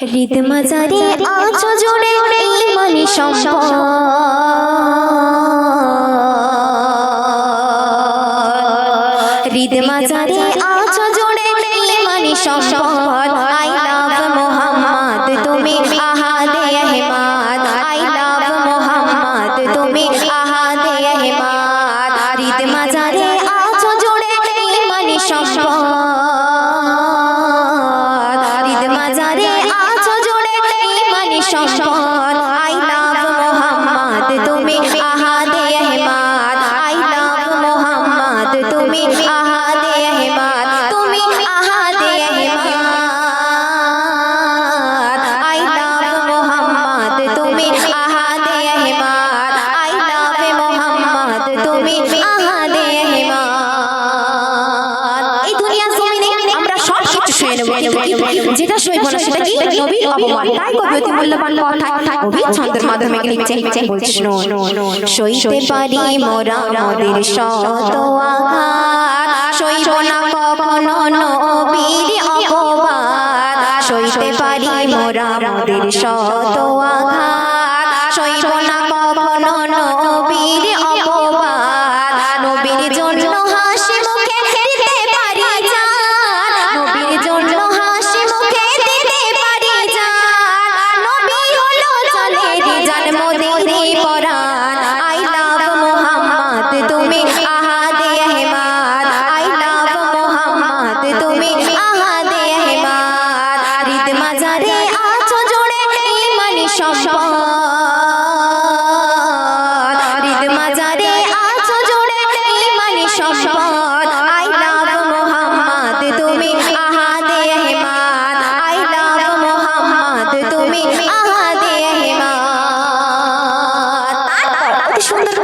হৃদ মাজারে আছো জোড়ে ইমানি সম্পদ। হৃদ মাজারে আছো জোড়ে ইমানি সম্পদ। আই লাভ মোহাম্মদ সম্পদ আই লাভ মোহাম্মদ, তুমি আহাদে আহমাদ, আই লাভ মোহাম্মদ, তুমি আহাদে আহমাদ, তুমি আহাদে আহমাদ। যেটা শুইব না সেটা কি নবীর অপমান। তাই কবি মূল্যবান কথা কবি ছন্দের মাধ্যমে লিখছে বলছে সইতে পারি মোরা মোদের শত আঘাত। সইব না কখনো নবীর অপবাদ। সইতে পারি মোরা মোদের শত আঘাত। সইব পরাণ। আই লাভ মোহাম্মদ, তুমি আহাদে আহমাদ। আই লাভ মোহাম্মদ, তুমি আহাদে আহমাদ। হৃদ মাজারে আছো জোড়ে ইমানি সম্পদ।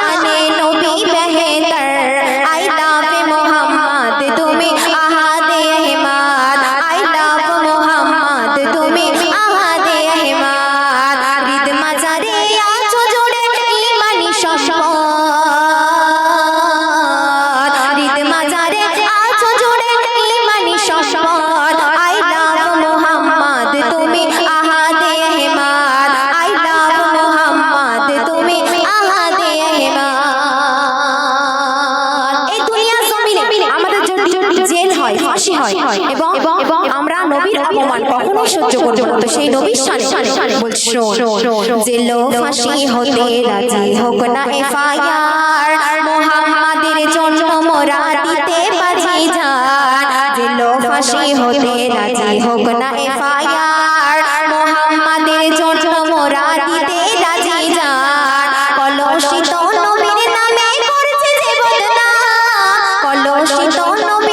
啊你 হয় ফাঁসি হয় এবং এবং আমরা নবীর অপমান কখনো সহ্য করতে না সেই নবীর শানে বলছি শোন জেল ফাঁসি হতে রাজি হোক না এফআইআর মোহাম্মদের জন্য মোরা দিতে পারি জান জেল ফাঁসি হতে রাজি হোক না এফআইআর মোহাম্মদের জন্য মোরা দিতে রাজি জান কলসিত নবীর নামে করছে যে বদনাম কলসিত নবীর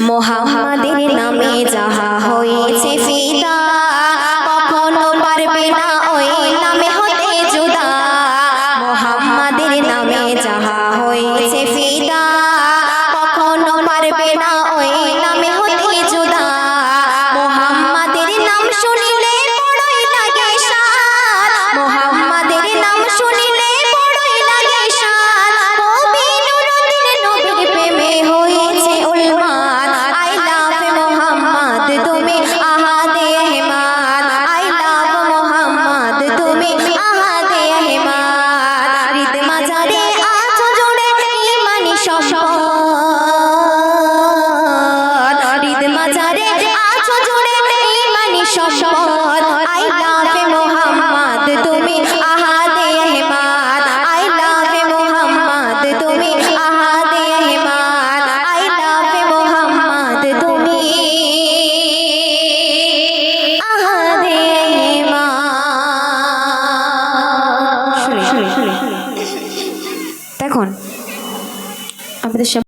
মোহাম্মদের নামে যাহা হয়েছে ফিদা